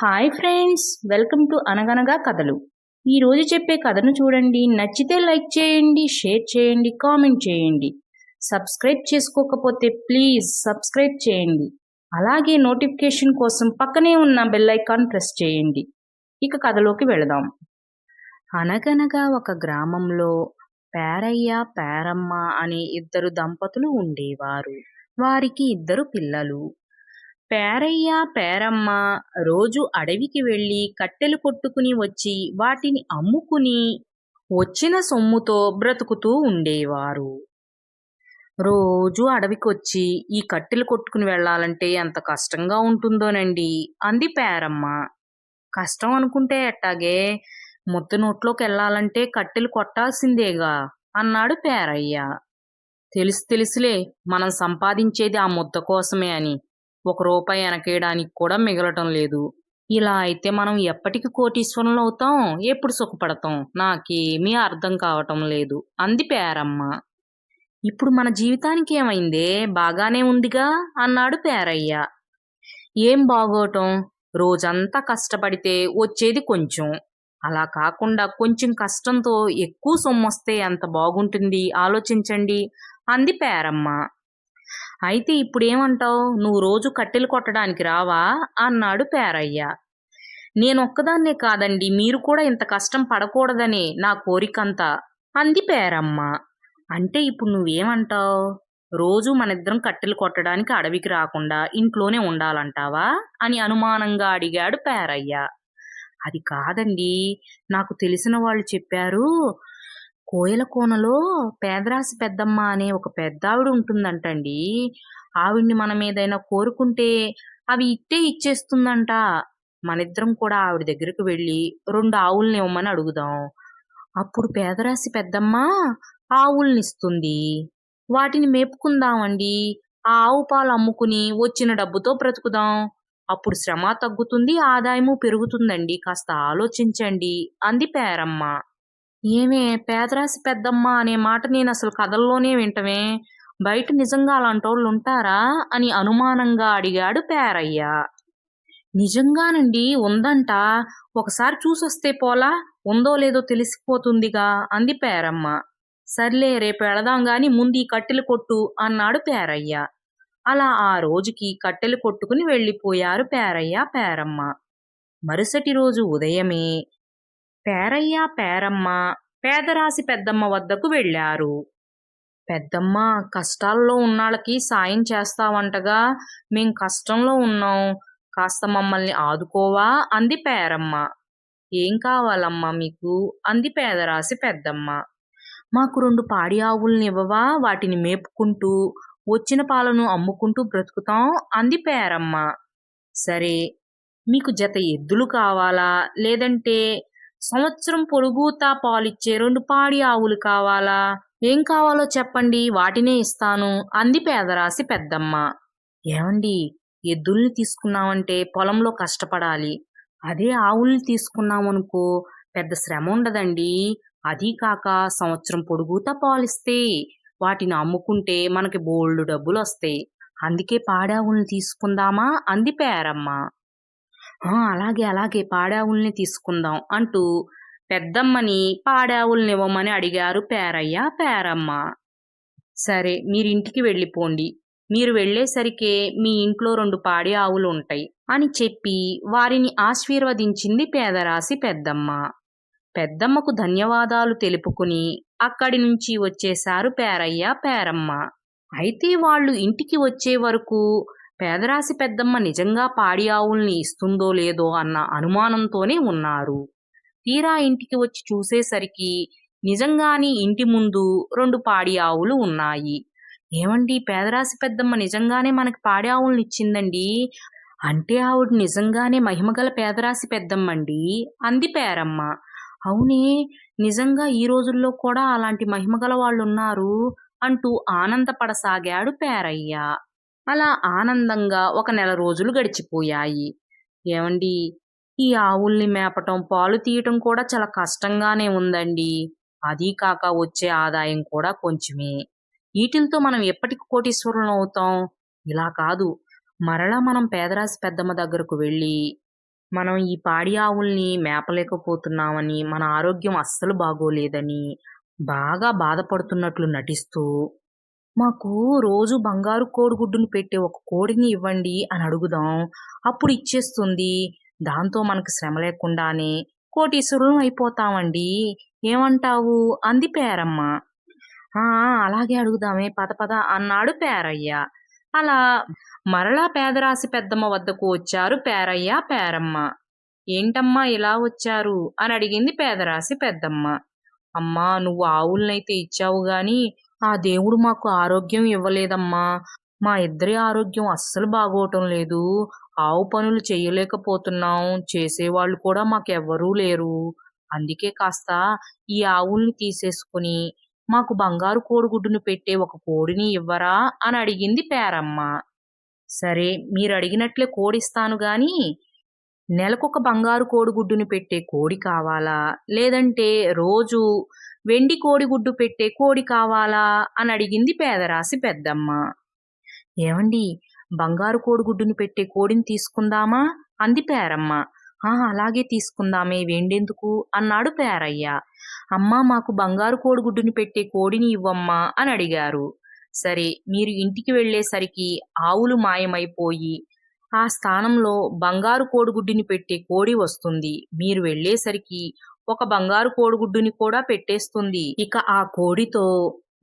Hi friends welcome to అనగనగా కథలు ఈరోజు చెప్పే కథను చూడండి. నచ్చితే లైక్ చేయండి షేర్ చేయండి కామెంట్ చేయండి. సబ్స్క్రైబ్ చేసుకోకపోతే ప్లీజ్ సబ్స్క్రైబ్ చేయండి. అలాగే నోటిఫికేషన్ కోసం పక్కనే ఉన్న బెల్ ఐకాన్ ప్రెస్ చేయండి. ఇక కథలోకి వెళదాం. అనగనగా ఒక గ్రామంలో పేరయ్య పేరమ్మ అనే ఇద్దరు దంపతులు ఉండేవారు. వారికి ఇద్దరు పిల్లలు. పేరయ్య పేరమ్మ రోజు అడవికి వెళ్ళి కట్టెలు కొట్టుకుని వచ్చి వాటిని అమ్ముకుని వచ్చిన సొమ్ముతో బ్రతుకుతూ ఉండేవారు. రోజు అడవికొచ్చి ఈ కట్టెలు కొట్టుకుని వెళ్ళాలంటే ఎంత కష్టంగా ఉంటుందోనండి అంది పేరమ్మ. కష్టం అనుకుంటే ఎట్టాగే ముద్ద నోట్లోకి వెళ్ళాలంటే కట్టెలు కొట్టాల్సిందేగా అన్నాడు పేరయ్య. తెలుసు తెలుసులే మనం సంపాదించేది ఆ ముద్ద కోసమే అని ఒక రూపాయి వెనకేయడానికి కూడా మిగలటం లేదు. ఇలా అయితే మనం ఎప్పటికి కోటీశ్వరులు అవుతాం ఎప్పుడు సుఖపడతాం? నాకేమీ అర్థం కావటం లేదు. అంది పేరమ్మ. ఇప్పుడు మన జీవితానికి ఏమైందే? బాగానే ఉందిగా? అన్నాడు పేరయ్య. ఏం బాగోటం? రోజంతా కష్టపడితే వచ్చేది కొంచెం. అలా కాకుండా కొంచెం కష్టంతో ఎక్కువ సొమ్మొస్తే ఎంత బాగుంటుంది? ఆలోచించండి. అంది పేరమ్మ. అయితే ఇప్పుడేమంటావు? నువ్వు రోజు కట్టెలు కొట్టడానికి రావా? అన్నాడు పేరయ్య. నేనొక్కదాన్నే కాదండి మీరు కూడా ఇంత కష్టం పడకూడదనే నా కోరికంతా అంది పేరమ్మ. అంటే ఇప్పుడు నువ్వేమంటావు? రోజు మనిద్దరం కట్టెలు కొట్టడానికి అడవికి రాకుండా ఇంట్లోనే ఉండాలంటావా? అని అనుమానంగా అడిగాడు పేరయ్య. అది కాదండి నాకు తెలిసిన వాళ్ళు చెప్పారు కోయల కోనలో పేదరాశి పెద్దమ్మ అనే ఒక పెద్దావిడ ఉంటుందంటండి. ఆవిడ్ని మనం ఏదైనా కోరుకుంటే అవి ఇట్టే ఇచ్చేస్తుందంట. మనిద్దరం కూడా ఆవిడ దగ్గరకు వెళ్ళి రెండు ఆవుల్ని ఇవ్వమని అడుగుదాం. అప్పుడు పేదరాశి పెద్దమ్మ ఆవుల్నిస్తుంది వాటిని మేపుకుందామండి. ఆ ఆవు పాలు అమ్ముకుని వచ్చిన డబ్బుతో బ్రతుకుదాం. అప్పుడు శ్రమ తగ్గుతుంది ఆదాయము పెరుగుతుందండి. కాస్త ఆలోచించండి అంది పేరమ్మ. ఏమే పేదరాశి పెద్దమ్మ అనే మాట నేను అసలు కథల్లోనే వింటమే. బయట నిజంగా అలాంటోళ్ళు ఉంటారా అని అనుమానంగా అడిగాడు పేరయ్య. నిజంగానండి ఉందంట. ఒకసారి చూసొస్తే పోలా? ఉందో లేదో తెలిసిపోతుందిగా అంది పేరమ్మ. సర్లే రేపు వెళదాం గాని ముందు ఈ కట్టెలు కొట్టు అన్నాడు పేరయ్య. అలా ఆ రోజుకి కట్టెలు కొట్టుకుని వెళ్ళిపోయారు పేరయ్య పేరమ్మ. మరుసటి రోజు ఉదయమే పేరయ్య పేరమ్మ పేదరాశి పెద్దమ్మ వద్దకు వెళ్ళారు. పెద్దమ్మ కష్టాల్లో ఉన్నాళ్ళకి సాయం చేస్తావంటగా మేం కష్టంలో ఉన్నాం కాస్త మమ్మల్ని ఆదుకోవా? అంది పేరమ్మ. ఏం కావాలమ్మా మీకు? అంది పేదరాశి పెద్దమ్మ. మాకు రెండు పాడి ఆవుల్ని ఇవ్వవా? వాటిని మేపుకుంటూ వచ్చిన పాలను అమ్ముకుంటూ బ్రతుకుతాం అంది పేరమ్మ. సరే మీకు జత ఎద్దులు కావాలా? లేదంటే సంవత్సరం పొడుగుతా పాలిచ్చే రెండు పాడి ఆవులు కావాలా? ఏం కావాలో చెప్పండి వాటినే ఇస్తాను అంది పేదరాశి పెద్దమ్మ. ఏమండి ఎద్దుల్ని తీసుకున్నామంటే పొలంలో కష్టపడాలి. అదే ఆవుల్ని తీసుకున్నామనుకో పెద్ద శ్రమ ఉండదండి అదీ కాక సంవత్సరం పొడుగుతా పాలిస్తే వాటిని అమ్ముకుంటే మనకి బోల్డు డబ్బులు వస్తాయి అందుకే పాడావుల్ని తీసుకుందామా? అంది పేరమ్మ. అలాగే అలాగే పాడావుల్ని తీసుకుందాం అంటూ పెద్దమ్మని పాడావుల్ని ఇవ్వమని అడిగారు పేరయ్య పేరమ్మ. సరే మీరింటికి వెళ్ళిపోండి. మీరు వెళ్ళేసరికే మీ ఇంట్లో రెండు పాడి ఆవులు ఉంటాయి అని చెప్పి వారిని ఆశీర్వదించింది పేదరాశి పెద్దమ్మ. పెద్దమ్మకు ధన్యవాదాలు తెలుపుకుని అక్కడి నుంచి వచ్చేశారు పేరయ్య పేరమ్మ. అయితే వాళ్ళు ఇంటికి వచ్చే వరకు పేదరాశి పెద్దమ్మ నిజంగా పాడి ఆవుల్ని ఇస్తుందో లేదో అన్న అనుమానంతోనే ఉన్నారు. తీరా ఇంటికి వచ్చి చూసేసరికి నిజంగాని ఇంటి ముందు రెండు పాడి ఆవులు ఉన్నాయి. ఏమండి పేదరాశి పెద్దమ్మ నిజంగానే మనకి పాడి ఆవుల్ని ఇచ్చిందండి? అంటే ఆవిడ నిజంగానే మహిమగల పేదరాశి పెద్దమ్మండి? అంది పేరమ్మ. అవునే నిజంగా ఈ రోజుల్లో కూడా అలాంటి మహిమగల వాళ్ళు ఉన్నారు అంటూ ఆనందపడసాగాడు పేరయ్య. అలా ఆనందంగా ఒక నెల రోజులు గడిచిపోయాయి. ఏమండి? ఈ ఆవుల్ని మేపటం పాలు తీయటం కూడా చాలా కష్టంగానే ఉందండి. అదీ కాక వచ్చే ఆదాయం కూడా కొంచెమే. వీటిల్తో మనం ఎప్పటికి కోటీశ్వరులం అవుతాం? ఇలా కాదు. మరలా మనం పేదరాశి పెద్దమ్మ దగ్గరకు వెళ్ళి మనం ఈ పాడి ఆవుల్ని మేపలేకపోతున్నామని మన ఆరోగ్యం అస్సలు బాగోలేదని బాగా బాధపడుతున్నట్లు నటిస్తూ మాకు రోజు బంగారు కోడిగుడ్డును పెట్టే ఒక కోడిని ఇవ్వండి అని అడుగుదాం. అప్పుడు ఇచ్చేస్తుంది. దాంతో మనకు శ్రమ లేకుండానే కోటీశ్వరులం అయిపోతామండి. ఏమంటావు? అంది పేరమ్మ. అలాగే అడుగుదామే. పద పద అన్నాడు పేరయ్య. అలా మరలా పేదరాశి పెద్దమ్మ వద్దకు వచ్చారు పేరయ్య పేరమ్మ. ఏంటమ్మా ఇలా వచ్చారు? అని అడిగింది పేదరాశి పెద్దమ్మ. అమ్మా నువ్వు ఆవులనైతే ఇచ్చావు గాని ఆ దేవుడు మాకు ఆరోగ్యం ఇవ్వలేదమ్మా. మా ఇద్దరి ఆరోగ్యం అస్సలు బాగోవటం లేదు. ఆవు పనులు చేయలేకపోతున్నాం. చేసేవాళ్ళు కూడా మాకెవ్వరూ లేరు. అందుకే కాస్త ఈ ఆవుల్ని తీసేసుకుని మాకు బంగారు కోడిగుడ్డును పెట్టే ఒక కోడిని ఇవ్వరా అని అడిగింది పేరమ్మ. సరే మీరు అడిగినట్లే కోడిస్తాను గాని నెలకొక బంగారు కోడిగుడ్డుని పెట్టే కోడి కావాలా? లేదంటే రోజు వెండి కోడిగుడ్డు పెట్టే కోడి కావాలా అని అడిగింది పేదరాశి పెద్దమ్మ. ఏమండి బంగారు కోడిగుడ్డుని పెట్టే కోడిని తీసుకుందామా? అంది పేరమ్మ. అలాగే తీసుకుందామే వెండెందుకు? అన్నాడు పేరయ్య. అమ్మా మాకు బంగారు కోడిగుడ్డుని పెట్టే కోడిని ఇవ్వమ్మా అని అడిగారు. సరే మీరు ఇంటికి వెళ్ళేసరికి ఆవులు మాయమైపోయి ఆ స్థానంలో బంగారు కోడిగుడ్డుని పెట్టే కోడి వస్తుంది. మీరు వెళ్ళేసరికి ఒక బంగారు కోడిగుడ్డుని కూడా పెట్టేస్తుంది. ఇక ఆ కోడితో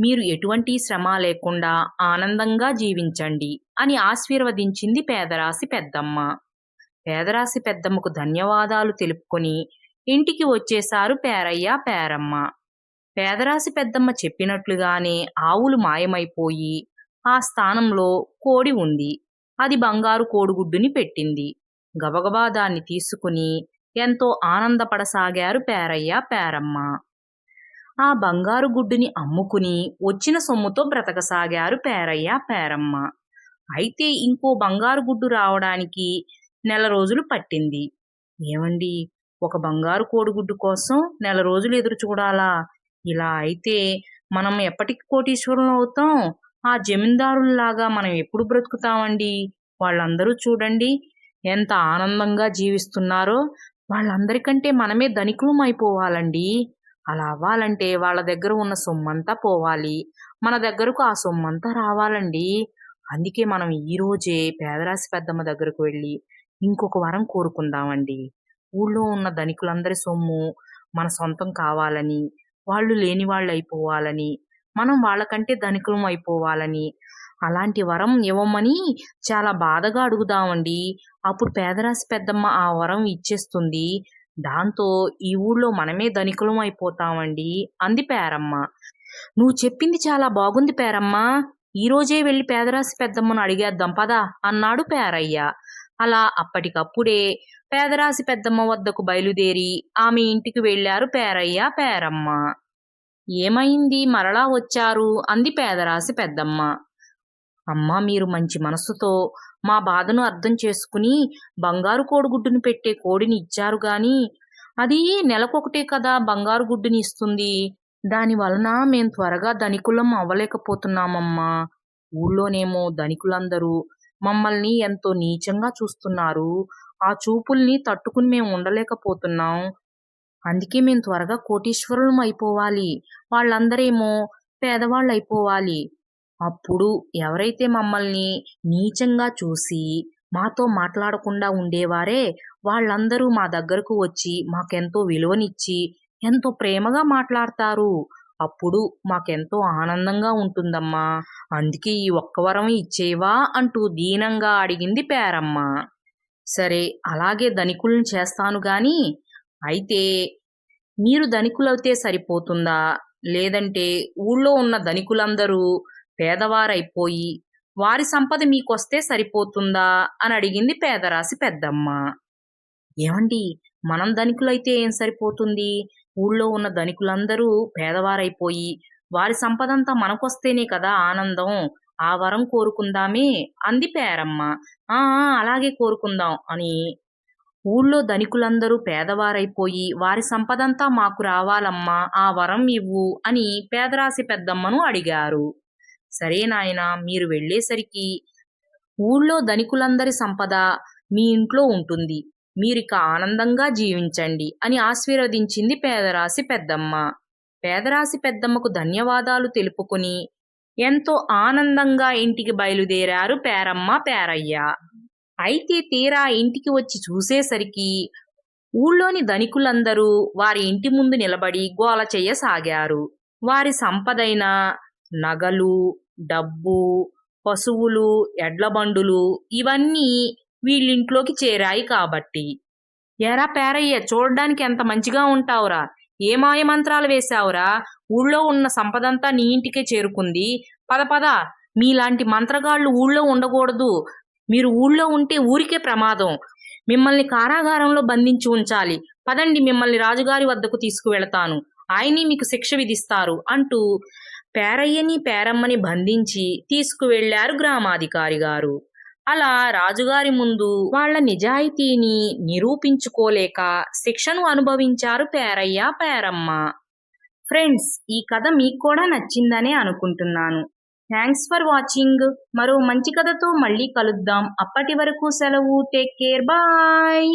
మీరు ఎటువంటి శ్రమ లేకుండా ఆనందంగా జీవించండి అని ఆశీర్వదించింది పేదరాశి పెద్దమ్మ. పేదరాశి పెద్దమ్మకు ధన్యవాదాలు తెలుపుకొని ఇంటికి వచ్చేశారు పేరయ్య పేరమ్మ. పేదరాశి పెద్దమ్మ చెప్పినట్లుగానే ఆవులు మాయమైపోయి ఆ స్థానంలో కోడి ఉంది. అది బంగారు కోడిగుడ్డుని పెట్టింది. గబగబా దాన్ని తీసుకుని ఎంతో ఆనందపడసాగారు పేరయ్య పేరమ్మ. ఆ బంగారు గుడ్డుని అమ్ముకుని వచ్చిన సొమ్ముతో బ్రతకసాగారు పేరయ్య పేరమ్మ. అయితే ఇంకో బంగారు గుడ్డు రావడానికి నెల రోజులు పట్టింది. ఏమండి? ఒక బంగారు కోడిగుడ్డు కోసం నెల రోజులు ఎదురు చూడాలా? ఇలా అయితే మనం ఎప్పటికి కోటీశ్వరులం అవుతాం? ఆ జమీందారుల్లాగా మనం ఎప్పుడు బ్రతుకుతామండి? వాళ్ళందరూ చూడండి ఎంత ఆనందంగా జీవిస్తున్నారో వాళ్ళందరికంటే మనమే ధనికులం అయిపోవాలండి అలా అవ్వాలంటే వాళ్ళ దగ్గర ఉన్న సొమ్మంతా పోవాలి. మన దగ్గరకు ఆ సొమ్మంతా రావాలండి. అందుకే మనం ఈరోజే పేదరాశి పెద్దమ్మ దగ్గరకు వెళ్ళి ఇంకొక వరం కోరుకుందామండి. ఊళ్ళో ఉన్న ధనికులందరి సొమ్ము మన సొంతం కావాలని వాళ్ళు లేని వాళ్ళు అయిపోవాలని మనం వాళ్ళకంటే ధనికులం అయిపోవాలని అలాంటి వరం ఇవ్వమని చాలా బాధగా అడుగుదామండి. అప్పుడు పేదరాశి పెద్దమ్మ ఆ వరం ఇచ్చేస్తుంది. దాంతో ఈ ఊళ్ళో మనమే ధనికులం అయిపోతామండి. అంది పేరమ్మ. నువ్వు చెప్పింది చాలా బాగుంది పేరమ్మ. ఈ రోజే వెళ్ళి పేదరాశి పెద్దమ్మను అడిగేద్దాం పదా అన్నాడు పేరయ్య. అలా అప్పటికప్పుడే పేదరాశి పెద్దమ్మ వద్దకు బయలుదేరి ఆమె ఇంటికి వెళ్ళారు పేరయ్య పేరమ్మ. ఏమైంది? మరలా వచ్చారు? అంది పేదరాశి పెద్దమ్మ. అమ్మా మీరు మంచి మనసుతో మా బాధను అర్థం చేసుకుని బంగారు కోడిగుడ్డును పెట్టే కోడిని ఇచ్చారు గాని అది నెలకొకటే కదా బంగారు గుడ్డుని ఇస్తుంది. దాని వలన మేం త్వరగా ధనికులం అవ్వలేకపోతున్నామమ్మా. ఊళ్ళోనేమో ధనికులందరూ మమ్మల్ని ఎంతో నీచంగా చూస్తున్నారు. ఆ చూపుల్ని తట్టుకుని మేము ఉండలేకపోతున్నాం. అందుకే మేము త్వరగా కోటీశ్వరులం అయిపోవాలి. వాళ్ళందరేమో పేదవాళ్ళు అయిపోవాలి అప్పుడు ఎవరైతే మమ్మల్ని నీచంగా చూసి మాతో మాట్లాడకుండా ఉండేవారే వాళ్ళందరూ మా దగ్గరకు వచ్చి మాకెంతో విలువనిచ్చి ఎంతో ప్రేమగా మాట్లాడతారు. అప్పుడు మాకెంతో ఆనందంగా ఉంటుందమ్మా. అందుకే ఈ ఒక్క వరం ఇచ్చేవా అంటూ దీనంగా అడిగింది పేరమ్మ. సరే అలాగే ధనికులను చేస్తాను గాని అయితే మీరు ధనికులైతే సరిపోతుందా? లేదంటే ఊళ్ళో ఉన్న ధనికులందరూ పేదవారైపోయి వారి సంపద మీకొస్తే సరిపోతుందా అని అడిగింది పేదరాశి పెద్దమ్మ. ఏమండి మనం ధనికులైతే ఏం సరిపోతుంది? ఊళ్ళో ఉన్న ధనికులందరూ పేదవారైపోయి వారి సంపదంతా మనకొస్తేనే కదా ఆనందం. ఆ వరం కోరుకుందామే అంది పేరమ్మ. ఆ ఆ, అలాగే కోరుకుందాం అని. ఊళ్ళో ధనికులందరూ పేదవారైపోయి వారి సంపదంతా మాకు రావాలమ్మా ఆ వరం ఇవ్వు అని పేదరాశి పెద్దమ్మను అడిగారు. సరే నాయనా మీరు వెళ్ళేసరికి ఊళ్ళో ధనికులందరి సంపద మీ ఇంట్లో ఉంటుంది. మీరిక ఆనందంగా జీవించండి అని ఆశీర్వదించింది పేదరాశి పెద్దమ్మ. పేదరాశి పెద్దమ్మకు ధన్యవాదాలు తెలుపుకుని ఎంతో ఆనందంగా ఇంటికి బయలుదేరారు పేరమ్మ పేరయ్య. అయితే తీరా ఇంటికి వచ్చి చూసేసరికి ఊళ్ళోని ధనికులందరూ వారి ఇంటి ముందు నిలబడి గోల చెయ్యసాగారు వారి సంపదైన నగలు డబ్బు పశువులు ఎడ్లబండులు ఇవన్నీ వీళ్ళింట్లోకి చేరాయి కాబట్టి. ఎరా పేరయ్య చూడడానికి ఎంత మంచిగా ఉంటావురా. ఏ మాయ మంత్రాలు వేశావురా. ఊళ్ళో ఉన్న సంపదంతా నీ ఇంటికే చేరుకుంది. పద పద. మీలాంటి మంత్రగాళ్ళు ఊళ్ళో ఉండకూడదు. మీరు ఊళ్ళో ఉంటే ఊరికే ప్రమాదం. మిమ్మల్ని కారాగారంలో బంధించి ఉంచాలి. పదండి మిమ్మల్ని రాజుగారి వద్దకు తీసుకువెళతాను. ఆయనే మీకు శిక్ష విధిస్తారు అంటూ పేరయ్యని పేరమ్మని బంధించి తీసుకువెళ్ళారు గ్రామాధికారి గారు. అలా రాజుగారి ముందు వాళ్ళ నిజాయితీని నిరూపించుకోలేక శిక్షను అనుభవించారు పేరయ్య పేరమ్మ. ఫ్రెండ్స్ ఈ కథ మీకు కూడా నచ్చిందనే అనుకుంటున్నాను. థ్యాంక్స్ ఫర్ వాచింగ్ మరో మంచి కథతో మళ్ళీ కలుద్దాం. అప్పటి వరకు సెలవు. Take care bye